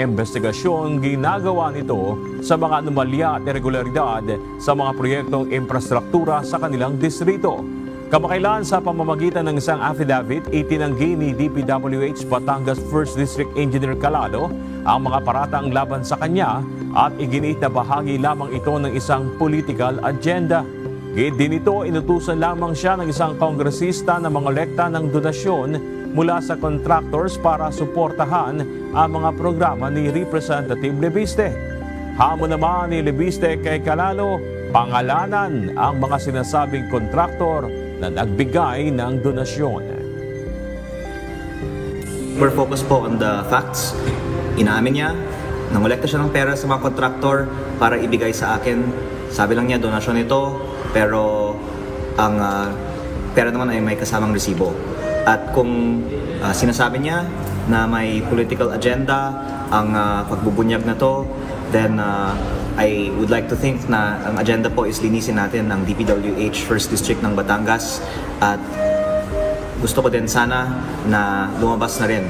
investigasyon ginagawa nito sa mga anomalya at irregularidad sa mga proyektong infrastruktura sa kanilang distrito. Kamakailan sa pamamagitan ng isang affidavit, itinanggi ni DPWH Batangas 1st District Engineer Calado ang mga paratang laban sa kanya at iginiit na bahagi lamang ito ng isang political agenda. Gid din ito, inutusan lamang siya ng isang kongresista na mangolekta ng donasyon mula sa contractors para suportahan ang mga programa ni Representative Lebiste. Hamon naman ni Lebiste kay Kalalo, pangalanan ang mga sinasabing kontraktor na nagbigay ng donasyon. We're focused po on the facts. Inaamin niya, nangolekta siya ng pera sa mga kontraktor para ibigay sa akin. Sabi lang niya, donasyon ito, pero ang ah, pera naman ay may kasamang resibo. At kung ah, sinasabi niya na may political agenda ang ah, pagbubunyag na to, then ah, I would like to think na ang agenda po is linisin natin ang DPWH First District ng Batangas at gusto ko din sana na lumabas na rin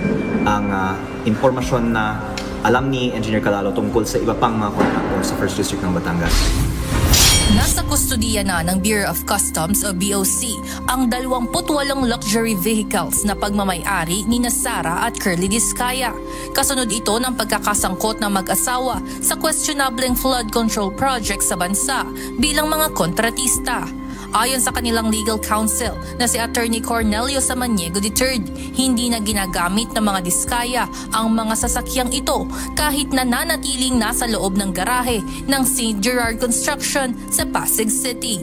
ang ah, impormasyon na alam ni Engineer Calalo tungkol sa iba pang mga kontraktor sa First District ng Batangas. Nasa kustodiya na ng Bureau of Customs o BOC ang 28 luxury vehicles na pagmamayari ni Sara at Curly Discaya. Kasunod ito ng pagkakasangkot ng mag-asawa sa questionableng flood control project sa bansa bilang mga kontratista. Ayon sa kanilang legal counsel na si Attorney Cornelio Samaniego III, hindi na ginagamit ng mga diskaya ang mga sasakyang ito kahit nananatiling nasa loob ng garahe ng St. Gerard Construction sa Pasig City.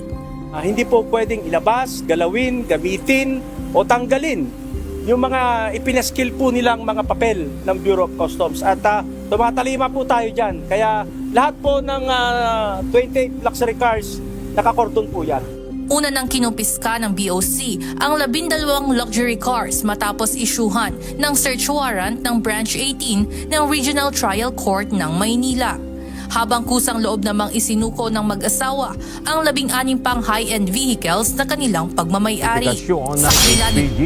Ah, hindi po pwedeng ilabas, galawin, gamitin o tanggalin yung mga ipinaskill po nilang mga papel ng Bureau of Customs. At ah, tumatalima po tayo dyan. Kaya lahat po ng ah, 28 luxury cars, nakakordon po yan. Una nang kinumpiska ng BOC ang labindalawang luxury cars matapos isyuhan ng search warrant ng Branch 18 ng Regional Trial Court ng Maynila. Habang kusang loob namang isinuko ng mag-asawa ang labing-anim pang high-end vehicles na kanilang pagmamayari. Sa kanila ni HPG.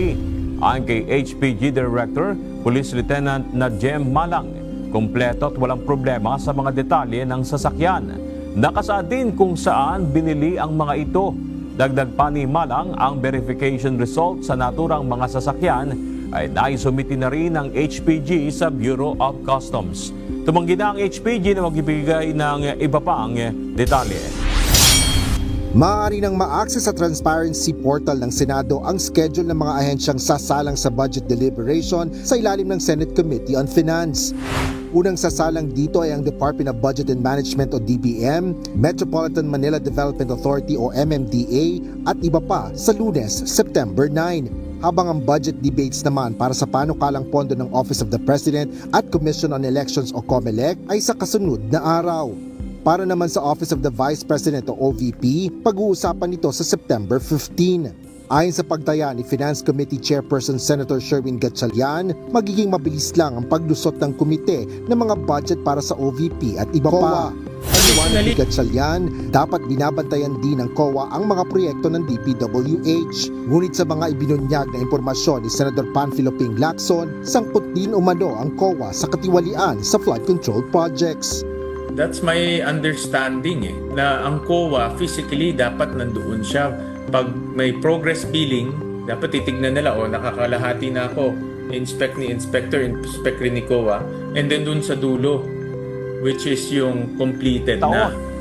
Ayon kay HPG Director, Police Lieutenant Najem Malang, kumpleto at walang problema sa mga detalye ng sasakyan. Nakasaad din kung saan binili ang mga ito. Dagdag pa ni Malang, ang verification result sa naturang mga sasakyan ay naisumiti na rin ng HPG sa Bureau of Customs. Tumanggi na ang HPG na magbibigay ng iba pang detalye. Maaari nang ma-access sa transparency portal ng Senado ang schedule ng mga ahensyang sasalang sa budget deliberation sa ilalim ng Senate Committee on Finance. Unang sasalang dito ay ang Department of Budget and Management o DBM, Metropolitan Manila Development Authority o MMDA at iba pa sa lunes, September 9 habang ang budget debates naman para sa panukalang pondo ng Office of the President at Commission on Elections o COMELEC ay sa kasunod na araw. Para naman sa Office of the Vice President o OVP, pag-uusapan nito sa September 15. Ayon sa pagtaya ni Finance Committee Chairperson Senator Sherwin Gatchalian, magiging mabilis lang ang paglusot ng komite ng mga budget para sa OVP at iba pa. Paliwanag ni Gatchalian, dapat binabantayan din ng COA ang mga proyekto ng DPWH. Ngunit sa mga ibinunyag na impormasyon ni Senator Panfilo Ping Lacson, sangkot din umano ang COA sa katiwalian sa flood control projects. That's my understanding eh, na ang COA physically dapat nandoon siya. Pag may progress billing, dapat titignan nila, o nakakalahati na ako. Inspect ni inspector, inspect rin ni COA. And then dun sa dulo, which is yung completed na. taon.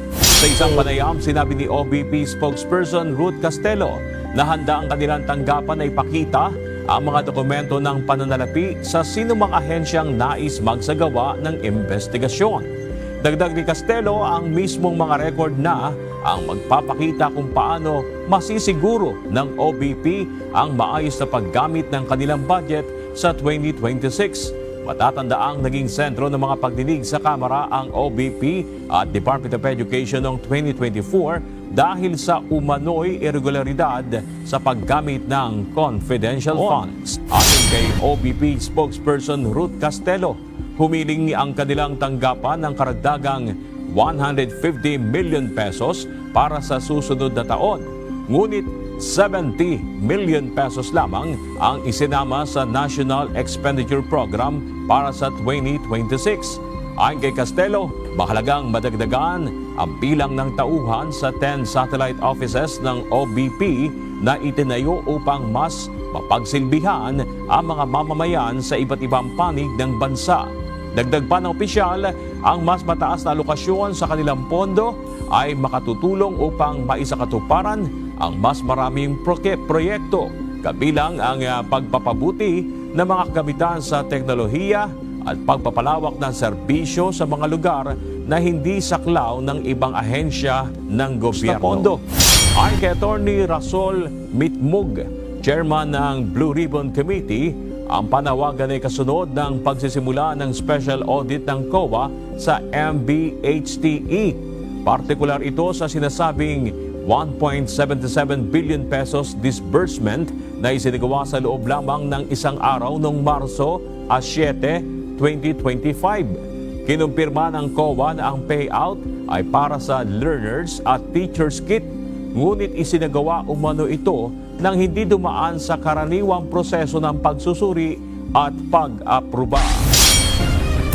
Sa isang panayam, sinabi ni OBP spokesperson Ruth Castelo na handa ang kanilang tanggapan na ipakita ang mga dokumento ng pananalapi sa sinumang ahensyang nais magsagawa ng investigasyon. Dagdag ni Castelo ang mismong mga record na ang magpapakita kung paano masisiguro ng OBP ang maayos na paggamit ng kanilang budget sa 2026. Matatandaang naging sentro ng mga pagdinig sa Kamara ang OBP at Department of Education noong 2024 dahil sa umano'y irregularidad sa paggamit ng confidential funds. Ayon kay OBP spokesperson Ruth Castelo, humiling ang kanilang tanggapan ng karagdagang 150 million pesos para sa susunod na taon. Ngunit 70 million pesos lamang ang isinama sa National Expenditure Program para sa 2026. Ayon kay Castelo, mahalagang madagdagan ang bilang ng tauhan sa 10 satellite offices ng OBP na itinayo upang mas mapagsilbihan ang mga mamamayan sa iba't ibang panig ng bansa. Dagdag pa ng opisyal, ang mas mataas na alokasyon sa kanilang pondo ay makatutulong upang maisakatuparan ang mas maraming proyekto kabilang ang ah, pagpapabuti ng mga kagamitan sa teknolohiya at pagpapalawak ng serbisyo sa mga lugar na hindi saklaw ng ibang ahensya ng gobyerno. Pondo. Ayon kay Atty. Rasol Mitmug, chairman ng Blue Ribbon Committee, ang panawagan ay kasunod ng pagsisimula ng special audit ng COA sa MBHTE. Partikular ito sa sinasabing 1.77 billion pesos disbursement na isinagawa sa loob lamang ng isang araw noong Marso a 7, 2025. Kinumpirma ng COA na ang payout ay para sa learners at teachers kit, ngunit isinagawa umano ito nang hindi dumaan sa karaniwang proseso ng pagsusuri at pag-aproba.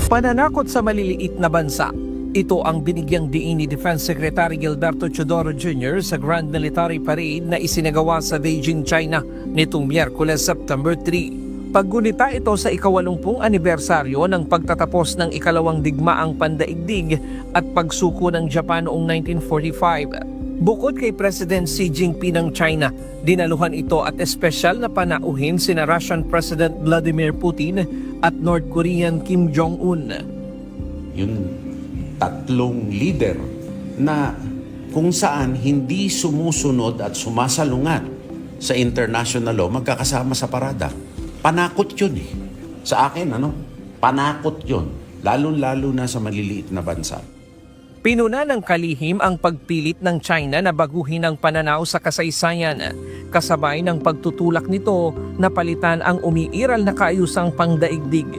Pananakot sa maliliit na bansa. Ito ang binigyang diin ni Defense Secretary Gilberto Chodoro Jr. sa Grand Military Parade na isinagawa sa Beijing, China nitong Miyerkules, September 3. Paggunita ito sa ikawalumpung anibersaryo ng pagtatapos ng ikalawang digmaang pandaigdig at pagsuko ng Japan noong 1945. Bukod kay President Xi Jinping ng China, dinaluhan ito at espesyal na panauhin sina Russian President Vladimir Putin at North Korean Kim Jong-un. yung tatlong leader na kung saan hindi sumusunod at sumasalungat sa international law magkakasama sa parada. Panakot yun eh. Sa akin, ano? Panakot yun. Lalo-lalo na sa maliliit na bansa. Pinuna ng kalihim ang pagpilit ng China na baguhin ang pananaw sa kasaysayan, kasabay ng pagtutulak nito na palitan ang umiiral na kaayusang pangdaigdig.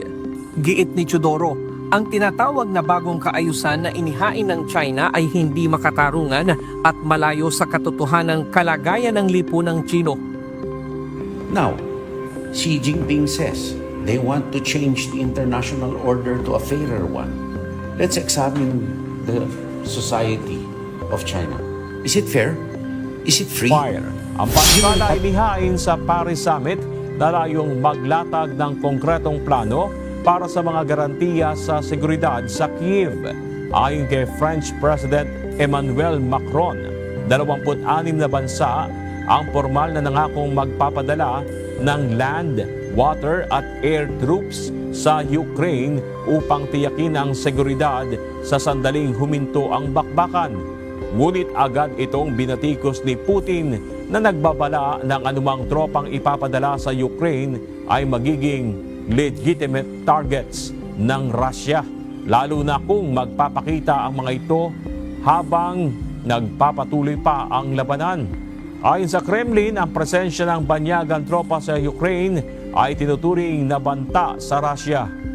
Giit ni Chodoro, ang tinatawag na bagong kaayusan na inihain ng China ay hindi makatarungan at malayo sa katotohanang kalagayan ng lipunang Chino. Now, Xi Jinping says they want to change the international order to a fairer one. Let's examine the society of China. Is it fair? Is it free? Fire. Ang pagkala ay lihain sa Paris Summit na layong maglatag ng konkretong plano para sa mga garantiya sa seguridad sa Kiev. Ayon kay French President Emmanuel Macron, 26 na bansa ang formal na nangakong magpapadala ng land, water at air troops sa Ukraine upang tiyakin ang seguridad sa sandaling huminto ang bakbakan. Ngunit agad itong binatikos ni Putin na nagbabala ng anumang tropang ipapadala sa Ukraine ay magiging legitimate targets ng Russia. Lalo na kung magpapakita ang mga ito habang nagpapatuloy pa ang labanan. Ayon sa Kremlin, ang presensya ng banyagang tropa sa Ukraine ay tinuturing na banta sa Russia.